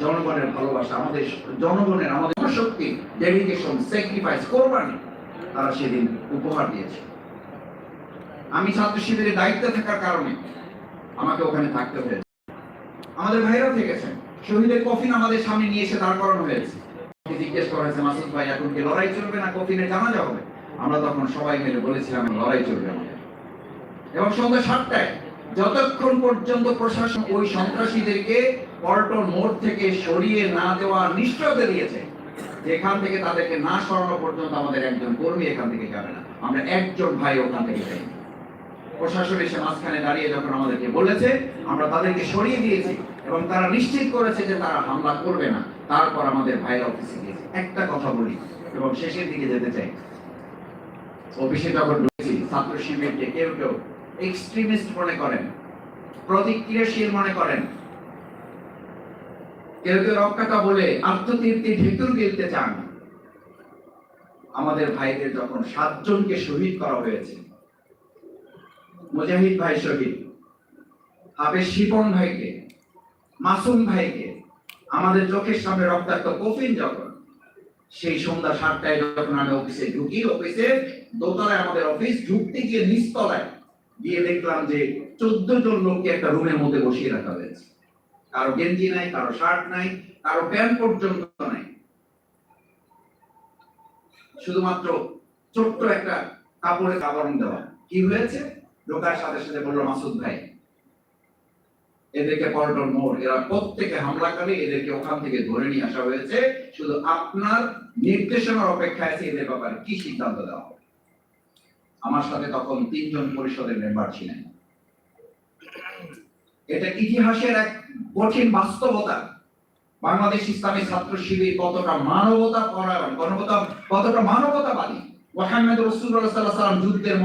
জনগণের ভালোবাসা আমাদের, জনগণের আমাদের শক্তি ডেডিকেশন স্যাক্রিফাইস কোরবানি, তারা সেদিন উপহার দিয়েছে। আমি ছাত্র শিবিরের দায়িত্বে থাকার কারণে আমাকে ওখানে থাকতে হয়েছে। আমাদের ভাইরাও থেকেছেন। শহীদের কফিন আমাদের সামনে নিয়ে এসে দাঁড় করানো হয়েছে। জিজ্ঞেস করা হয়েছে, মাসুদ ভাই, এখন কি লড়াই চলবে না কফিনে জানাজা হবে? আমরা তখন সবাই মিলে বলেছিলাম, লড়াই চলবে আমাদের। এবং সন্ধ্যা সাতটায়, যতক্ষণ পর্যন্ত প্রশাসন ওই সন্ত্রাসীদেরকে পল্টন মোড় থেকে সরিয়ে না দেওয়া নিশ্চয়তা দিয়েছে। যেখান থেকে তাদেরকে না সরানো পর্যন্ত আমাদের একজন কর্মী এখান থেকে যাবে না। আমরা একজন ভাই ওখান থেকে যাই। প্রশাসন এসে মাঝখানে দাঁড়িয়ে যখন আমাদেরকে বলেছে, আমরা তাদেরকে সরিয়ে দিয়েছি এবং তারা নিশ্চিত করেছে যে তারা হামলা করবে না। তারপর আমাদের ভাইয়ের অফিসে গিয়েছে। একটা কথা বলি এবং শেষের দিকে যেতে চাই। অফিসে যখন ঢুকেছি, ছাত্র শিবিরকে কেউ কেউ এক্সট্রিমিস্ট মনে করেন, প্রতিক্রিয়াশীল মনে করেন। কেউ কেউ রক্ষাটা বলে, আত্মতৃপ্তি ঢেকুর গিলতে চান। আমাদের ভাইদের যখন সাতজনকে শহীদ করা হয়েছে। মুজাহিদ ভাই শহীদ, হাফেজ শিপন ভাইকে, মাসুম ভাইকে, আমাদের চোখের সামনে রক্তাক্ত কফিন যখন, সেই সন্ধ্যা সাতটায় যখন আমি অফিসে ঢুকি, অফিসে দোতলায় আমাদের অফিস ঢুকতে গিয়ে নিচতলায় গিয়ে দেখলাম যে চোদ্দ জন লোককে একটা রুমের মধ্যে বসিয়ে রাখা হয়েছে। কারও গেঞ্জি নাই, কারও শার্ট নাই, কারও প্যান্ট পর্যন্ত নাই। শুধুমাত্র ছোট্ট একটা কাপড়ের আবরণ দেওয়া। কি হয়েছে? ঢোকার সাথে সাথে বলল, মাসুদ ভাই, এদেরকে পল্টন মোড়, এরা প্রত্যেকে হামলাকারী, এদেরকে ওখান থেকে ধরে নিয়ে আসা হয়েছে। শুধু আপনার নির্দেশনার অপেক্ষায় আছে, এদের ব্যাপারে কি সিদ্ধান্ত দেওয়া হবে? আমার সাথে তখন তিনজন পরিষদের মেম্বার ছিলেন। এটা ইতিহাসের এক কঠিন বাস্তবতা। বাংলাদেশ ইসলামী ছাত্র শিবির কতটা মানবতা পরায়ণ, কতটা কতটা মানবতাবাদী? মোহাম্মদ রসুল্লাহ যুদ্ধের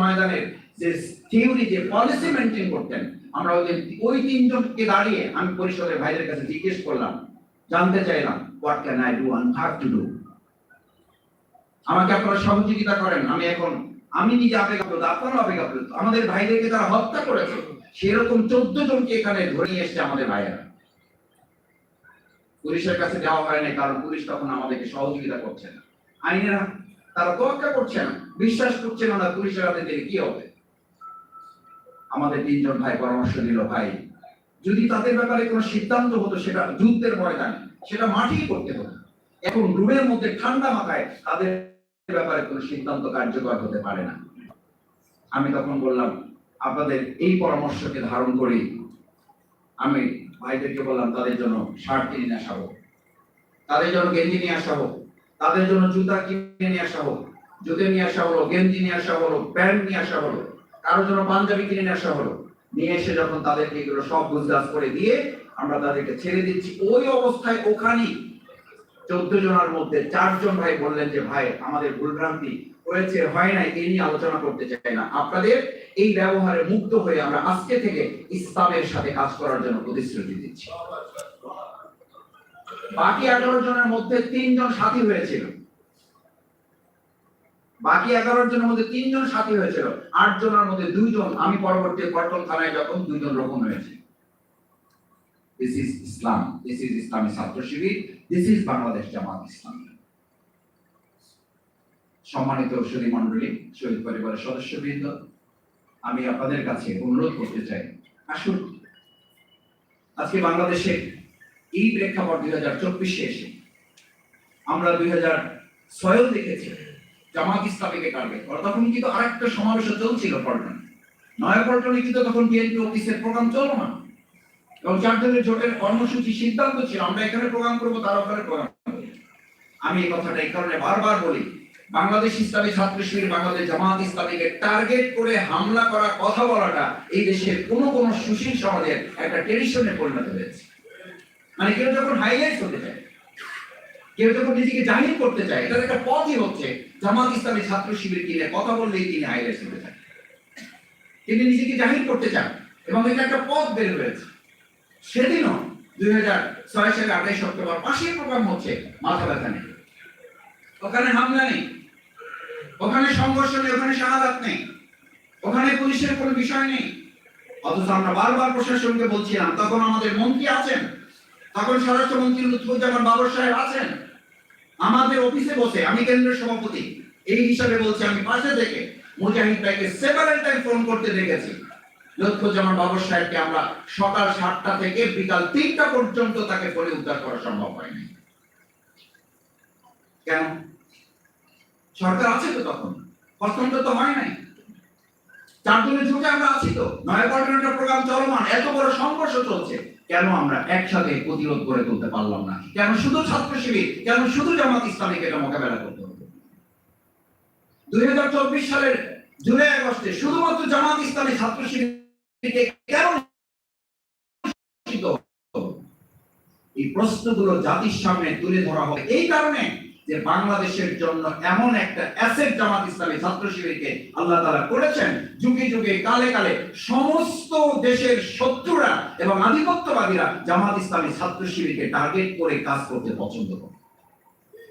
যে থিওরি যে পলিসি মেনটেন করতেন, আমরা ওদের, ওই তিনজনকে দাঁড়িয়ে আমি পরিষদের ভাইদের কাছে জিজ্ঞেস করলাম, জানতে চাইলাম what can I do and have to do আমাকে আপনারা সহযোগিতা করেন, আমি এখন আমি নিজে আবেগাপ্লুত আপনারা আবেগাপ্লুত আমাদের ভাইদেরকে তারা হত্যা করেছে। সেরকম চোদ্দ জনকে এখানে ধরে নিয়ে এসছে আমাদের ভাইয়েরা। পুলিশের কাছে যাওয়া হয় না কারণ পুলিশ তখন আমাদেরকে সহযোগিতা করছে না। আইনেরা তারা তোয়াক্কা করছে না, বিশ্বাস করছে না পুলিশের হাতে দিলে কি হবে? আমাদের তিনজন ভাই পরামর্শ দিল ভাই, যদি তাদের ব্যাপারে কোনো সিদ্ধান্ত হতো, সেটা যুদ্ধের ময়দানে, সেটা মাঠেই করতে হতো। এখন রুমের মধ্যে ঠান্ডা মাথায় তাদের ব্যাপারে কোনো সিদ্ধান্ত কার্যকর হতে পারে না। আমি তখন বললাম, আপনাদের এই পরামর্শকে ধারণ করি আমি ভাইদেরকে বললাম, তাদের জন্য শার্ট কিনে নিয়ে আসা হোক তাদের জন্য গেঞ্জি নিয়ে আসা হোক তাদের জন্য জুতা কিনে নিয়ে আসা হোক জুতো নিয়ে আসা হলো, গেঞ্জি নিয়ে আসা হলো, প্যান্ট নিয়ে আসা হলো, কারোর জন্য পাঞ্জাবি কিনে নিয়ে আসা হলো। নিয়ে এসে যখন তাদেরকে এগুলো সব গুজগাছ করে দিয়ে আমরা তাদেরকে ছেড়ে দিচ্ছি। ওই অবস্থায় ওখানেই চোদ্দ জনের মধ্যে চারজন ভাই বললেন যে, ভাই, আমাদের ভুলভ্রান্তি হয়েছে, হয় নাই নিয়ে আলোচনা করতে চাই না। আপনাদের এই ব্যবহারে মুক্ত হয়ে আমরা আজকে থেকে ইসলামের সাথে কাজ করার জন্য প্রতিশ্রুতি দিচ্ছি। বাকি এগারো জনের মধ্যে তিনজন সাথী হয়েছিল। বাকি এগারো জনের মধ্যে তিনজন সাথী হয়েছিল। আট জনের মধ্যে দুইজন, আমি পরবর্তী পল্টন থানায় যখন দুইজন রকম হয়েছে। This is Islam this is Islami Chhatra Shibir this is Bangladesh Jamaat সম্মানিত সুদী মন্ডলী শহীদ পরিবারের সদস্যবৃন্দ, আমি আপনাদের কাছে অনুরোধ করতে চাই, আসুন। আজকে বাংলাদেশে এই প্রেক্ষাপট দুই হাজার চব্বিশে এসে আমরা দুই হাজার ছয়ও দেখেছি, জামাত ইসলামীকে টার্গেট তখন কিন্তু আরেকটা সমাবেশ চলছিল পল্টন। নয়া পল্টনে কিন্তু তখন বিএনপি অফিসের প্রোগ্রাম চলমান। এবং চার দলের জোটের কর্মসূচি সিদ্ধান্ত ছিল, আমরা এখানে প্রোগ্রাম করব, তারা ওখানে প্রোগ্রাম আমি এই কথাটা এই কারণে বারবার বলি, বাংলাদেশ ইসলামী ছাত্র শিবির, বাংলাদেশ জামাত ইসলামীকে টার্গেট করে হামলা করা কথা বলাটা এই দেশের কোন কোন সুশীল সমাজের একটা ট্রেডিশনে পরিণত হয়েছে। মানে কেউ যখন হাইলাইট হতে চায়, কেউ যখন নিজেকে জাহির করতে চায় এটার একটা পথই হচ্ছে জামাত ইসলামী ছাত্র শিবির কিনে কথা বললেই তিনি হাইলাইট হতে চান। তিনি নিজেকে জাহির করতে চান এবং এটা একটা পথ বের হয়েছে। সেদিনও দুই হাজার ছয় সালে আঠাইশ অক্টোবর পাশের প্রোগ্রাম হচ্ছে মাথা ব্যথা নেই ওখানে হামলা নেই। ওখানে সংঘর্ষ নেই, ওখানে শাহাদাত নেই। ওখানে পুলিশের কোনো বিষয় নেই। অথচ আমরা বারবার প্রশাসনকে বলছিলাম, তখন আমাদের মন্ত্রী আছেন, তখন স্বরাষ্ট্রমন্ত্রী লুৎফুজ্জামান বাবর সাহেব আছেন। আমাদের অফিসে বসে আমি কেন্দ্রের সভাপতি, এই হিসাবে বলছি, আমি পাশে থেকে মুজাহিদ ভাইকে সেভারেল টাইম ফোন করতে দেখেছি। লুৎফুজ্জামান বাবর সাহেবকে আমরা সকাল সাতটা থেকে বিকাল তিনটা পর্যন্ত তাকে ফোনে উদ্ধার করা সম্ভব হয়নি। কেন? সরকার আছে তো তখন? হস্তান্তর তো হয় নাই। চারজনের যুগে আমরা আছি তো। নয় কোঅর্ডিনেটর প্রোগ্রাম চলমান, এত বড় সংঘর্ষ চলছে। কেন আমরা একসাথে প্রতিরোধ করে তুলতে পারলাম না? কেন শুধু ছাত্র শিবির, কেন শুধু জামাত ইসলামীকে এটা মোকাবেলা করতে হবে? দুই হাজার চব্বিশ সালের জুলাই আগস্টে শুধুমাত্র জামাত ইসলামী ছাত্র হলো? এই প্রশ্নগুলো জাতির সামনে তুলে ধরা হবে। এই কারণে যে বাংলাদেশের জন্য এমন একটা অ্যাসেট জামাত ইসলামী ছাত্র শিবিরকে আল্লাহ তাআলা করেছেন, যুগে যুগে, কালে কালে সমস্ত দেশের শত্রুরা এবং আধিপত্যবাদীরা জামাত ইসলামী ছাত্র শিবিরকে টার্গেট করে কাজ করতে পছন্দ করে।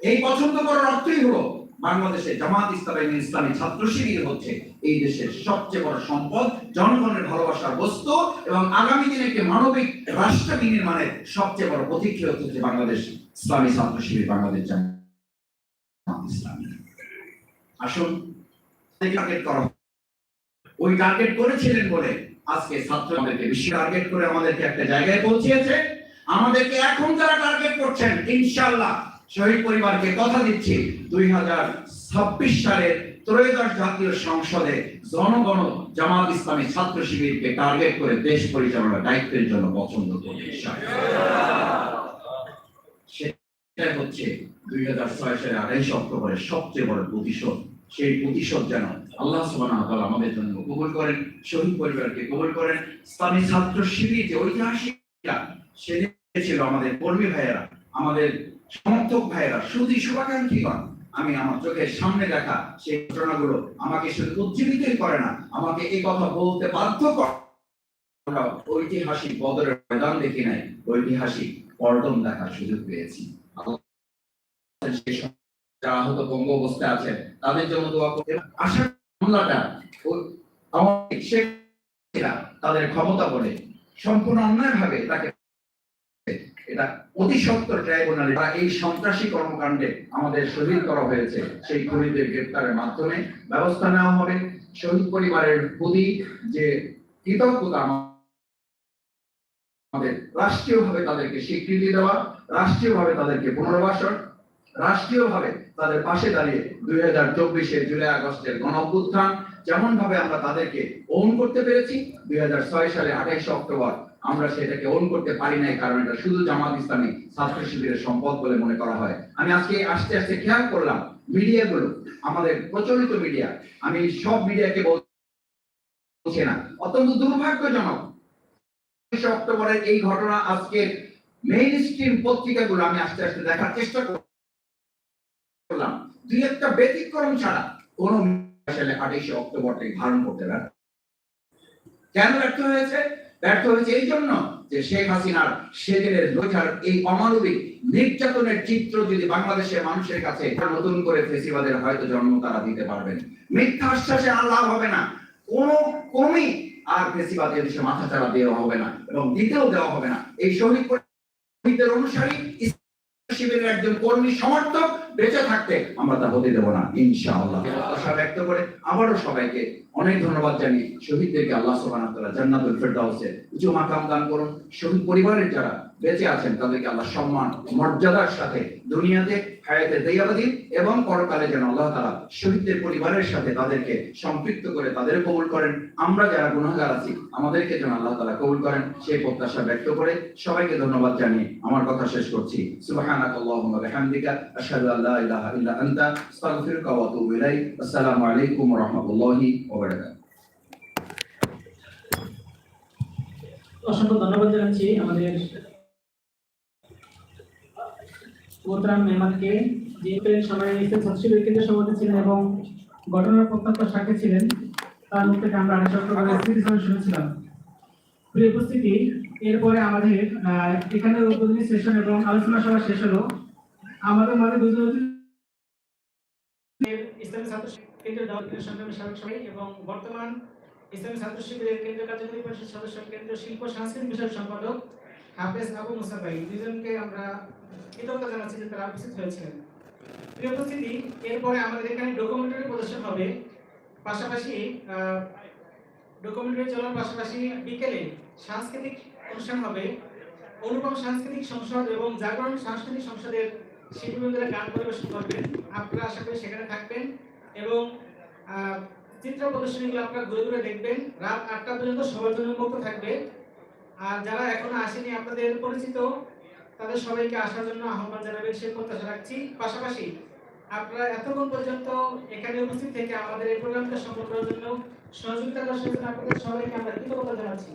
এই পছন্দ করার অর্থই হলো বাংলাদেশে জামাত ইসলামী ইসলামী ছাত্র শিবির হচ্ছে এই দেশের সবচেয়ে বড় সম্পদ, জনগণের ভালোবাসার বস্তু এবং আগামী দিনে একটি মানবিক রাষ্ট্র বিনির্মাণের সবচেয়ে বড় প্রতীক্ষা হচ্ছে বাংলাদেশ ইসলামী ছাত্র শিবির, বাংলাদেশ জামাত ইসলামী। আসুন টার্গেট করা ওই টার্গেট করেছিলেন বলে আজকে ছাত্র আমাদেরকে বিশ্ব টার্গেট করে আমাদেরকে একটা জায়গায় পৌঁছিয়েছে। আমাদেরকে এখন যারা টার্গেট করছেন, ইনশাআল্লাহ শহীদ পরিবারকে কথা দিচ্ছি দুই হাজার ছাব্বিশ সালের ত্রয়োদশ জাতীয় সংসদে জনগণ জামাত ইসলামী ছাত্র শিবিরকে টার্গেট করে দেশ পরিচালনার দায়িত্বের জন্য পছন্দ করবে। সেটাই হচ্ছে দুই হাজার ছয় সালে আঠাইশ অক্টোবরের সবচেয়ে বড় প্রতিশোধ সেই প্রতিশোধ যেন আল্লাহ তাআলা আমাদের জন্য কবুল করেন, শহীদ পরিবারকে কবুল করেন ইসলামী ছাত্র শিবির যে ঐতিহাসিকরা সেদিন ছিল আমাদের কর্মী ভাইয়েরা, আমাদের সমর্থক ভাইয়েরা শুধু শুভাকাঙ্ক্ষীগণ আমি আমার চোখের সামনে দেখা সেই ঘটনাগুলো আমাকে শুধু উজ্জীবিতই করে না, আমাকে এই কথা বলতে বাধ্য করে। ঐতিহাসিক বদরের ময়দান দেখি নাই, ঐতিহাসিক পল্টন দেখার সুযোগ পেয়েছি। যারা আহত বঙ্গ অবস্থায় আছেন, তাদের জন্য দোয়া করতে আশা হামলাটা তাদের ক্ষমতা বলে সম্পূর্ণ অন্যায় ভাবে তাকে এটা অতি সত্তর ট্রাইব্যুনালে বা এই সন্ত্রাসী কর্মকাণ্ডে আমাদের শহীদ করা হয়েছে। সেই খুনিদের গ্রেপ্তারের মাধ্যমে ব্যবস্থা নেওয়া হবে। শহীদ পরিবারের প্রতি যে কৃতজ্ঞতা আমাদের, রাষ্ট্রীয়ভাবে তাদেরকে স্বীকৃতি দেওয়া, রাষ্ট্রীয়ভাবে তাদেরকে পুনর্বাসন, রাষ্ট্রীয়ভাবে তাদের পাশে দাঁড়িয়ে দুই হাজার চব্বিশে জুলাই আগস্টের গণ অভ্যুত্থান যেমন ভাবে আমরা তাদেরকে ওন করতে পেরেছি, দুই হাজার ছয় সালে আঠাইশে অক্টোবর আমরা সেটাকে ওন করতে পারি নাই, কারণ এটা শুধু জামাত ইসলামী ছাত্র শিবিরের সম্পদ বলে মনে করা হয়। আমি আজকে আস্তে আস্তে খেয়াল করলাম, মিডিয়াগুলো, আমাদের প্রচলিত মিডিয়া, আমি সব মিডিয়াকে বলছি না, অত্যন্ত দুর্ভাগ্যজনক অক্টোবরের এই ঘটনা আজকে মেইন স্ট্রিম পত্রিকাগুলো আমি আস্তে আস্তে দেখার চেষ্টা করলাম। দুই একটা ব্যতিক্রম ছাড়া কোন আসলে আঠাইশে অক্টোবরটাকে ধারণ করতে ব্যর্থ কেন ব্যর্থ হয়েছে? ব্যর্থ হয়েছে এই জন্য যে শেখ হাসিনার সেদিনের লোঝার এই অমানবিক নির্যাতনের চিত্র যদি বাংলাদেশের মানুষের কাছে নতুন করে ফেসিবাদের হয়তো জন্ম তারা দিতে পারবেন। মিথ্যা আশ্বাসে আর লাভ হবে না। কোন কমই আর ফেসিবাদের দেশে মাথা চারা দেওয়া হবে না এবং দিতেও দেওয়া হবে না। এই শহীদ অনুসারী শিবিরের একজন কর্মী সমর্থক বেঁচে থাকতে আমরা তা হতে দেবো না, ইনশাআল্লাহ। আশা ব্যক্ত করে আবারও সবাইকে অনেক ধন্যবাদ জানিয়ে শহীদদেরকে আল্লাহ সুবহানাহু ওয়া তাআলা জান্নাতুল ফেরদাউসে উঁচু মাকাম দান করুন। শহীদ পরিবারের যারা বেঁচে আছেন, তাদেরকে আল্লাহ সম্মান, মর্যাদার সাথে দুনিয়াতে, হায়াতে দয়াবাদী এবং পরকালে যেন আল্লাহ তাআলা শহীদদের পরিবারের সাথে তাদেরকে সম্পৃক্ত করে তাদের কবুল করেন। আমরা যারা গুনাহগার আছি, আমাদেরকে যেন আল্লাহ তাআলা কবুল করেন। সেই প্রত্যাশা ব্যক্ত করে সবাইকে ধন্যবাদ জানিয়ে আমার কথা শেষ করছি। সুবহানাকাল্লাহুম্মা বিহামদিকা, আশহাদু আনতা, আস্তাগফিরুকা ওয়া আতুবু ইলাইক। আসসালামু আলাইকুম ওয়া রাহমাতুল্লাহি ওয়া বারাকাতুহু। অসংখ্য ধন্যবাদ জানাচ্ছি আমাদের মোহতারাম মেহমানকে যে সময় ছাত্রশিবির কেন্দ্রের সভাপতি ছিলেন এবং ঘটনার প্রত্যক্ষ সাক্ষী ছিলেন, তার মুখ থেকে আমরা শুনেছিলাম। প্রিয় উপস্থিতি, এরপরে আমাদের এখানে উদ্বোধনী সেশন এবং আলোচনা সভা শেষ হলো। আমাদের দুজন অতিথি ইসলামী ছাত্র কেন্দ্রীয় দলের সংগ্রামী সাবেক সভাপতি এবং বর্তমান ইসলামী ছাত্র শিবিরের কেন্দ্রীয় কার্যকরী পরিষদ সদস্য কেন্দ্রীয় শিল্প, সাংস্কৃতিক বিষয়ক সম্পাদক হাফেজ আবু মুসা ভাই। দুজনকে আমরা কৃতজ্ঞতা জানাচ্ছি যে তারা উপস্থিত হয়েছিলেন। প্রিয় উপস্থিতি, এরপরে আমাদের এখানে ডকুমেন্টারি প্রদর্শন হবে। পাশাপাশি ডকুমেন্টারি চলার পাশাপাশি বিকেলে সাংস্কৃতিক অনুষ্ঠান হবে। অনুপম সাংস্কৃতিক সংসদ এবং জাগরণ সাংস্কৃতিক সংসদের শিল্পীবৃন্দরা গান পরিবেশন করবেন। আপনারা আশা করি সেখানে থাকবেন এবং চিত্র প্রদর্শনীগুলো আপনারা ঘুরে ঘুরে দেখবেন। রাত আটটা পর্যন্ত সবার জন্য মুক্ত থাকবে। আর যারা এখনও আসেনি, আপনাদের পরিচিত, তাদের সবাইকে আসার জন্য আহ্বান জানাবেন, সেই প্রত্যাশা রাখছি। পাশাপাশি আপনারা এতক্ষণ পর্যন্ত এখানে উপস্থিত থেকে আমাদের এই প্রোগ্রামটা সফল করার জন্য সহযোগিতা করার জন্য আপনাদের সবাইকে আমরা কৃতজ্ঞতা জানাচ্ছি।